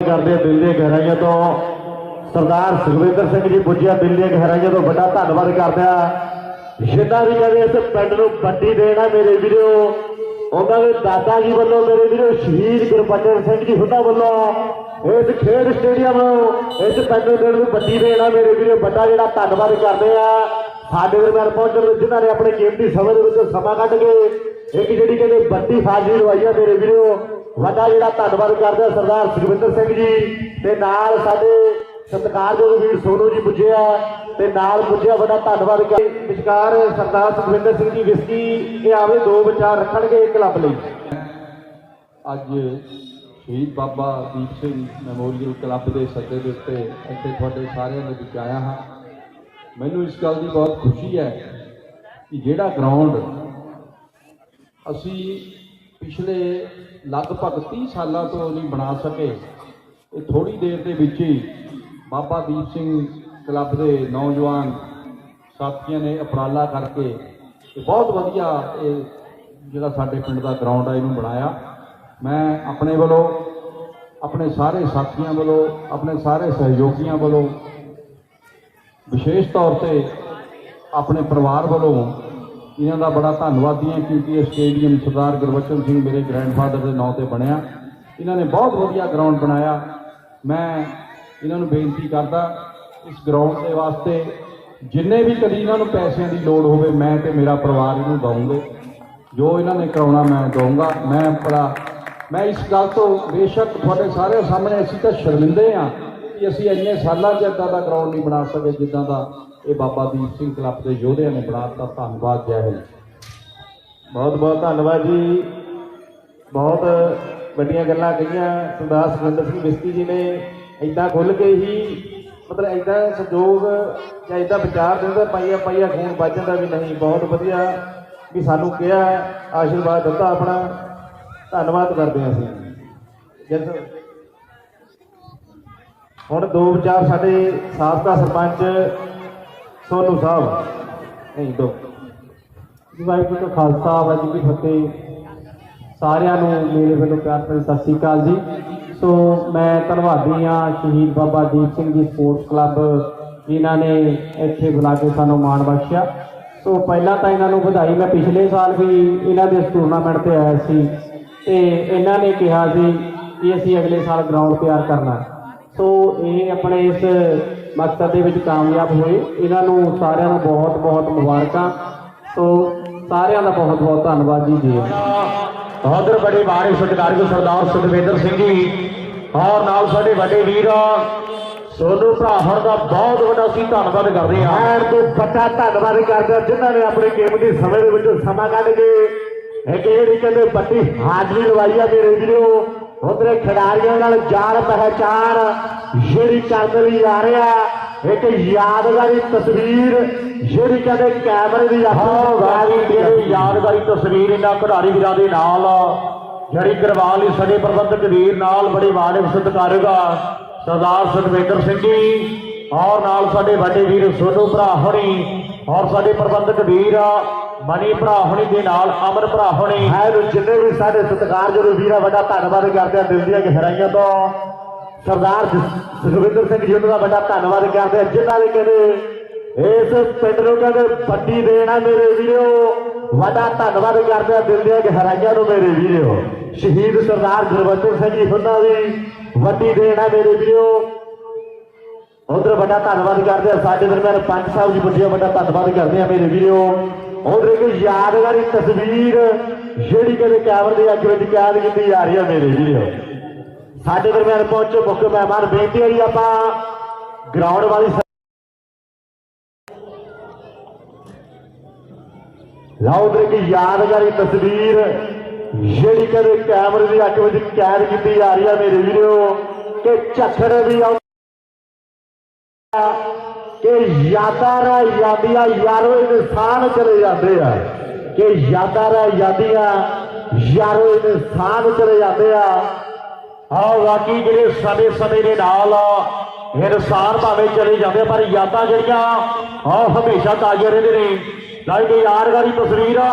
ਕਰਦੇ ਦਿਲ ਦੀਆਂ ਗਹਿਰਾਈਆਂ ਤੋਂ। ਸਰਦਾਰ ਸੁਖਵਿੰਦਰ ਸਿੰਘ ਜੀ ਪੁੱਜਿਆ ਦਿਲ ਦੀਆਂ ਗਹਿਰਾਈਆਂ ਤੋਂ। ਵੱਡਾ ਧੰਨਵਾਦ ਕਰਦੇ ਜਿੰਨਾ ਵੀ ਕਹਿੰਦੇ ਇਸ ਪਿੰਡ ਨੂੰ ਵੱਡੀ ਦੇਣਾ ਮੇਰੇ ਵੀਰੋ, ਉਹਨਾਂ ਦੇ ਦਾਦਾ ਜੀ ਵੱਲੋਂ ਮੇਰੇ ਵੀਰੋ, ਸ਼ਹੀਦ ਗੁਰਬਚਨ ਸਿੰਘ ਜੀ ਹੁੱਦਾ ਵੱਲੋਂ ਇਸ ਖੇਡ ਸਟੇਡੀਅਮ, ਇਸ ਪਿੰਡ ਨੂੰ ਨੂੰ ਵੱਡੀ ਦੇਣਾ ਮੇਰੇ ਵੀਰੋ। ਵੱਡਾ ਜਿਹੜਾ ਧੰਨਵਾਦ ਕਰਦੇ ਆ ਸਾਡੇ ਦਰਮਿਆਨ ਪਹੁੰਚਣ ਲਈ ਜਿਨ੍ਹਾਂ ਨੇ ਆਪਣੇ ਕੀਮਤੀ ਸਮੇਂ ਦੇ ਵਿੱਚ ਸਮਾਂ ਕੱਢ ਕੇ ਇੱਕ ਜਿਹੜੀ ਕਹਿੰਦੇ ਵੱਡੀ ਹਾਜ਼ਰੀ ਲਵਾਈ ਆ ਮੇਰੇ ਵੀਰੋ, ਵੱਡਾ ਜਿਹੜਾ ਧੰਨਵਾਦ ਕਰਦਾ ਸਰਦਾਰ ਸੁਖਵਿੰਦਰ ਸਿੰਘ ਜੀ, ਤੇ ਨਾਲ ਸਾਡੇ ਸਤਿਕਾਰਯੋਗ ਵੀਰ ਸੋਨੂ ਜੀ ਪੁੱਜਿਆ ਤੇ ਨਾਲ ਪੁੱਜਿਆ ਵੱਡਾ ਧੰਨਵਾਦ ਕਰ ਵਿਚਕਾਰ ਸਰਦਾਰ ਸੁਖਵਿੰਦਰ ਸਿੰਘ ਜੀ ਵਿਸਕੀ, ਇਹ ਆਵੇ ਦੋ ਵਿਚਾਰ ਰੱਖਣਗੇ ਕਲੱਬ ਲਈ। ਅੱਜ ਸ਼ਹੀਦ ਬਾਬਾ ਦੀਪ ਸਿੰਘ ਮੈਮੋਰੀਅਲ ਕਲੱਬ ਦੇ ਸੱਦੇ ਦੇ ਉੱਤੇ ਇੱਥੇ ਤੁਹਾਡੇ ਸਾਰਿਆਂ ਦੇ ਵਿੱਚ ਆਇਆ ਹਾਂ। ਮੈਨੂੰ ਇਸ ਗੱਲ ਦੀ ਬਹੁਤ ਖੁਸ਼ੀ ਹੈ ਕਿ ਜਿਹੜਾ ਗਰਾਊਂਡ ਅਸੀਂ ਪਿਛਲੇ ਲਗਭਗ 30 ਸਾਲਾਂ ਤੋਂ ਨਹੀਂ ਬਣਾ ਸਕੇ। ਇਹ ਥੋੜੀ ਦੇਰ ਦੇ ਵਿੱਚ ਹੀ ਬਾਬਾ ਦੀਪ ਸਿੰਘ ਕਲੱਬ ਦੇ ਨੌਜਵਾਨ ਸਾਥੀਆਂ ਨੇ ਉਪਰਾਲਾ ਕਰਕੇ ਤੇ ਬਹੁਤ ਵਧੀਆ ਇਹ ਜਿਹੜਾ ਸਾਡੇ ਪਿੰਡ ਦਾ ਗਰਾਊਂਡ ਆ, ਇਹਨੂੰ ਬਣਾਇਆ। ਮੈਂ ਆਪਣੇ ਵੱਲੋਂ, ਆਪਣੇ ਸਾਰੇ ਸਾਥੀਆਂ ਵੱਲੋਂ, ਆਪਣੇ ਸਾਰੇ ਸਹਿਯੋਗੀਆਂ ਵੱਲੋਂ ਵਿਸ਼ੇਸ਼ ਤੌਰ ਤੇ ਆਪਣੇ ਪਰਿਵਾਰ ਵੱਲੋਂ ਇਹਨਾਂ ਦਾ ਬੜਾ ਧੰਨਵਾਦੀ ਹਾਂ ਕਿਉਂਕਿ ਇਹ ਸਟੇਡੀਅਮ ਸਰਦਾਰ ਗੁਰਬਚਨ ਸਿੰਘ ਮੇਰੇ ਗ੍ਰੈਂਡਫਾਦਰ ਦੇ ਨਾਂ ਤੇ ਬਣਿਆ। ਇਹਨਾਂ ਨੇ ਬਹੁਤ ਵਧੀਆ ਗਰਾਊਂਡ ਬਣਾਇਆ। ਮੈਂ ਇਹਨਾਂ ਨੂੰ ਬੇਨਤੀ ਕਰਦਾ, ਇਸ ਗਰਾਊਂਡ ਦੇ ਵਾਸਤੇ ਜਿੰਨੇ ਵੀ ਕਦੀ ਇਹਨਾਂ ਨੂੰ ਪੈਸਿਆਂ ਦੀ ਲੋੜ ਹੋਵੇ, ਮੈਂ ਤੇ ਮੇਰਾ ਪਰਿਵਾਰ ਇਹਨੂੰ ਦਊਂਗੇ। ਜੋ ਇਹਨਾਂ ਨੇ ਕਰਾਉਣਾ ਮੈਂ ਦਊਂਗਾ। ਮੈਂ ਬੜਾ ਮੈਂ ਇਸ ਗੱਲ ਤੋਂ ਬੇਸ਼ੱਕ ਤੁਹਾਡੇ ਸਾਰੇ ਸਾਹਮਣੇ ਅਸੀਂ ਤਾਂ ਸ਼ਰਮਿੰਦੇ ਆ ਵੀ ਅਸੀਂ ਇੰਨੇ ਸਾਲਾਂ 'ਚ ਇੱਦਾਂ ਦਾ ਗਰਾਊਂਡ ਨਹੀਂ ਬਣਾ ਸਕੇ ਜਿੱਦਾਂ ਦਾ ਇਹ ਬਾਬਾ ਦੀਪ ਸਿੰਘ ਕਲੱਬ ਦੇ ਯੋਧਿਆਂ ਨੇ ਬਣਾਤਾ ਧੰਨਵਾਦ, ਜੈ ਹਿੰਦ। ਬਹੁਤ ਬਹੁਤ ਧੰਨਵਾਦ ਜੀ। ਬਹੁਤ ਵੱਡੀਆਂ ਗੱਲਾਂ ਕਹੀਆਂ। ਸਰਦਾਰ ਸੁਖਵਿੰਦਰ ਸਿੰਘ ਬਿਸਤੀ ਜੀ ਨੇ। ਇਦਾਂ ਖੁੱਲ ਕੇ ਹੀ ਮਤਲਬ ਇਦਾਂ ਸਹਿਯੋਗ ਜਾਂ ਇਦਾਂ ਵਿਚਾਰ ਦਿੰਦਾ ਪਾਈਆ ਪਾਈਆ ਖੂਨ ਵੱਜ ਜਾਂਦਾ ਵੀ ਨਹੀਂ। ਬਹੁਤ ਵਧੀਆ ਵੀ ਸਾਨੂੰ ਕਿਹਾ, ਆਸ਼ੀਰਵਾਦ ਦਿੱਤਾ ਆਪਣਾ। ਧੰਨਵਾਦ ਕਰਦੇ ਹਾਂ ਅਸੀਂ। ਜਿਸ ਹੁਣ ਦੋ ਵਿਚਾਰ ਸਾਡੇ ਸਾਬਕਾ ਸਰਪੰਚ ਸੋਨੂ ਸਾਹਿਬ। ਨਹੀਂ, ਦੋ। ਵਾਹਿਗੁਰੂ ਜੀ ਕਾ ਖਾਲਸਾ, ਵਾਹਿਗੁਰੂ ਜੀ ਫਤਿਹ। ਸਾਰਿਆਂ ਨੂੰ ਮੇਰੇ ਵੱਲੋਂ ਪਿਆਰ ਭਰੀ ਸਤਿ ਸ੍ਰੀ ਅਕਾਲ ਜੀ। ਸੋ ਮੈਂ ਧੰਨਵਾਦੀ ਹਾਂ ਸ਼ਹੀਦ ਬਾਬਾ ਦੀਪ ਸਿੰਘ ਜੀ ਸਪੋਰਟਸ ਕਲੱਬ, ਜਿਨ੍ਹਾਂ ਨੇ ਇੱਥੇ ਬੁਲਾ ਕੇ ਸਾਨੂੰ ਮਾਣ ਬਖਸ਼ਿਆ। ਸੋ ਪਹਿਲਾਂ ਤਾਂ ਇਹਨਾਂ ਨੂੰ ਵਧਾਈ ਮੈਂ ਪਿਛਲੇ ਸਾਲ ਵੀ ਇਹਨਾਂ ਦੇ ਇਸ ਟੂਰਨਾਮੈਂਟ ਤੇ ਆਇਆ ਸੀ। ਤੇ ਇਹਨਾਂ ਨੇ ਕਿਹਾ ਸੀ ਕਿ ਅਸੀਂ ਅਗਲੇ ਸਾਲ ਗਰਾਊਂਡ ਤਿਆਰ ਕਰਨਾ ਸੋ ਇਹ ਆਪਣੇ ਇਸ ਮਕਸਦ ਦੇ ਵਿੱਚ ਕਾਮਯਾਬ ਹੋਏ। ਇਹਨਾਂ ਨੂੰ ਸਾਰਿਆਂ ਨੂੰ ਬਹੁਤ ਬਹੁਤ ਮੁਬਾਰਕਾਂ। ਸੋ ਸਾਰਿਆਂ ਦਾ ਬਹੁਤ ਬਹੁਤ ਧੰਨਵਾਦ ਜੀ ਜੀ। ਬਹਾਦਰ ਬੜੇ ਬਾਰੇ ਸਤਿਕਾਰਯੋਗ ਸਰਦਾਰ ਸੁਖਵਿੰਦਰ ਸਿੰਘ ਜੀ। ਔਰ ਨਾਲ ਸਾਡੇ ਵੱਡੇ ਵੀਰ ਸੋਨੂ ਭਰਾਹਣ ਦਾ ਬਹੁਤ ਵੱਡਾ ਅਸੀਂ ਧੰਨਵਾਦ ਕਰਦੇ ਹਾਂ। ਐਨ ਤੋਂ ਵੱਡਾ ਧੰਨਵਾਦ ਕਰਦੇ ਜਿਨ੍ਹਾਂ ਨੇ ਆਪਣੇ ਕੀਮਤੀ ਸਮੇਂ ਦੇ ਵਿੱਚੋਂ ਸਮਾਂ ਕੱਢ ਕੇ ਇੱਕ ਜਿਹੜੀ ਕਹਿੰਦੇ ਵੱਡੀ ਹਾਜ਼ਰੀ ਲਵਾਈ ਆ ਮੇਰੇ ਵੀਰੋ। ਉਧਰੇ ਖਿਡਾਰੀਆਂ ਨਾਲ ਜਾਣ ਪਹਿਚਾਣ ਜਿਹੜੀ ਕਰਨ ਲਈ ਆ ਰਿਹਾ ਇੱਕ ਯਾਦਗਾਰੀ ਤਸਵੀਰ ਜਿਹੜੀ ਕਹਿੰਦੇ ਕੈਮਰੇ ਦੀ ਅੱਖੋਂ ਵਾਰੀ ਜਿਹੜੀ ਯਾਦਗਾਰੀ ਤਸਵੀਰ ਇਹਨਾਂ ਖਿਡਾਰੀ ਵੀਰਾਂ ਦੇ ਨਾਲ ਜਿਹੜੀ ਕਰਵਾਉਣ ਲਈ ਸਾਡੇ ਪ੍ਰਬੰਧਕ ਵੀਰ ਨਾਲ ਬੜੀ ਮਾਣਯੋਗ ਸਤਿਕਾਰਯੋਗ ਸਰਦਾਰ ਸੁਖਵਿੰਦਰ ਸਿੰਘ ਜੀ ਔਰ ਨਾਲ ਸਾਡੇ ਵੱਡੇ ਵੀਰ ਸੋਨੂ ਭਰਾ ਹੋਣੀ ਔਰ ਸਾਡੇ ਪ੍ਰਬੰਧਕ ਵੀਰ ਮਨੀ ਭਰਾ ਹੋਣੀ ਦੇ ਨਾਲ ਅਮਰ ਭਰਾ ਹੋਣੀ ਹੈ ਜਿੰਨੇ ਵੀ ਸਾਡੇ ਸਤਿਕਾਰਯੋਗ ਵੀਰਾਂ, ਵੱਡਾ ਧੰਨਵਾਦ ਕਰਦੇ ਆ ਦਿਲ ਦੀਆਂ ਗਹਿਰਾਈਆਂ ਤੋਂ। ਸਰਦਾਰ ਸੁਖਵਿੰਦਰ ਸਿੰਘ ਜੀ ਉਹਨਾਂ ਦਾ ਵੱਡਾ ਧੰਨਵਾਦ ਕਰਦੇ ਆ ਜਿਨ੍ਹਾਂ ਨੇ ਕਹਿੰਦੇ, ਇਸ ਪਿੰਡ ਨੂੰ ਕਹਿੰਦੇ, ਵੱਡੀ ਦੇਣ ਮੇਰੇ ਵੀਰੋ। ਵੱਡਾ ਧੰਨਵਾਦ ਕਰਦੇ ਆ ਦਿਲ ਦੀਆਂ ਗਹਿਰਾਈਆਂ ਨੂੰ ਮੇਰੇ ਵੀਰੋ। ਸ਼ਹੀਦ ਸਰਦਾਰ ਗੁਰਬਚਨ ਸਿੰਘ ਜੀ ਉਹਨਾਂ ਦੀ ਵੱਡੀ ਦੇਣ ਆ ਮੇਰੇ ਵੀਰੋ। ਉਧਰ ਵੱਡਾ ਧੰਨਵਾਦ ਕਰਦੇ ਆ ਸਾਡੇ ਦਰਮਿਆਨ ਪੰਜ ਸਾਹਿਬ ਜੀ ਵੱਡਾ ਵੱਡਾ ਧੰਨਵਾਦ ਕਰਦੇ ਆ ਮੇਰੇ ਵੀਰੋ। ਉਧਰ ਇੱਕ ਯਾਦਗਾਰੀ ਤਸਵੀਰ, ਜਿਹੜੀ ਕਹਿੰਦੇ ਕੈਮਰੇ ਦੇ ਅੱਗੇ ਵਿੱਚ ਕੈਦ ਕੀਤੀ ਜਾ ਰਹੀ ਆ ਮੇਰੇ ਵੀਰੋ। ਸਾਡੇ ਦਰਮਿਆਨ ਪਹੁੰਚੋ, ਮੁੱਖ ਮਹਿਮਾਨ, ਬੇਨਤੀ ਹੈ ਜੀ ਆਪਾਂ ਗਰਾਊਂਡ ਵਾਲੀ ਸ- ਲਓ ਉਧਰ ਯਾਦਗਾਰੀ ਤਸਵੀਰ, ਜਿਹੜੀ ਕਦੇ ਕੈਮਰੇ ਦੀ ਅੱਖ ਵਿੱਚ ਕੈਦ ਕੀਤੀ ਜਾ ਰਹੀ ਹੈ ਮੇਰੇ ਵੀਰੋ ਕਿ ਝੱਖੜ ਵੀ ਆਉਂਦਾ ਕਿ ਯਾਦਾਂ ਰਹਿ ਯਾਦੀਆਂ ਯਾਰੋ ਇਨਸਾਨ ਚਲੇ ਜਾਂਦੇ ਆ ਕਿ ਯਾਦਾਂ ਰਹਿ ਯਾਦੀਆਂ ਯਾਰੋ ਇਨਸਾਨ ਚਲੇ ਜਾਂਦੇ ਆ ਆ ਵਾਕੀ ਜਿਹੜੇ ਸਮੇਂ ਸਮੇਂ ਦੇ ਨਾਲ ਇਨਸਾਨ ਭਾਵੇਂ ਚਲੇ ਜਾਂਦੇ ਆ, ਪਰ ਯਾਦਾਂ ਜਿਹੜੀਆਂ ਆ ਹਮੇਸ਼ਾ ਤਾਜ਼ੀਆਂ ਰਹਿੰਦੇ ਨੇ ਲਾਈ ਗਈ ਯਾਦਗਾਰੀ ਤਸਵੀਰਾਂ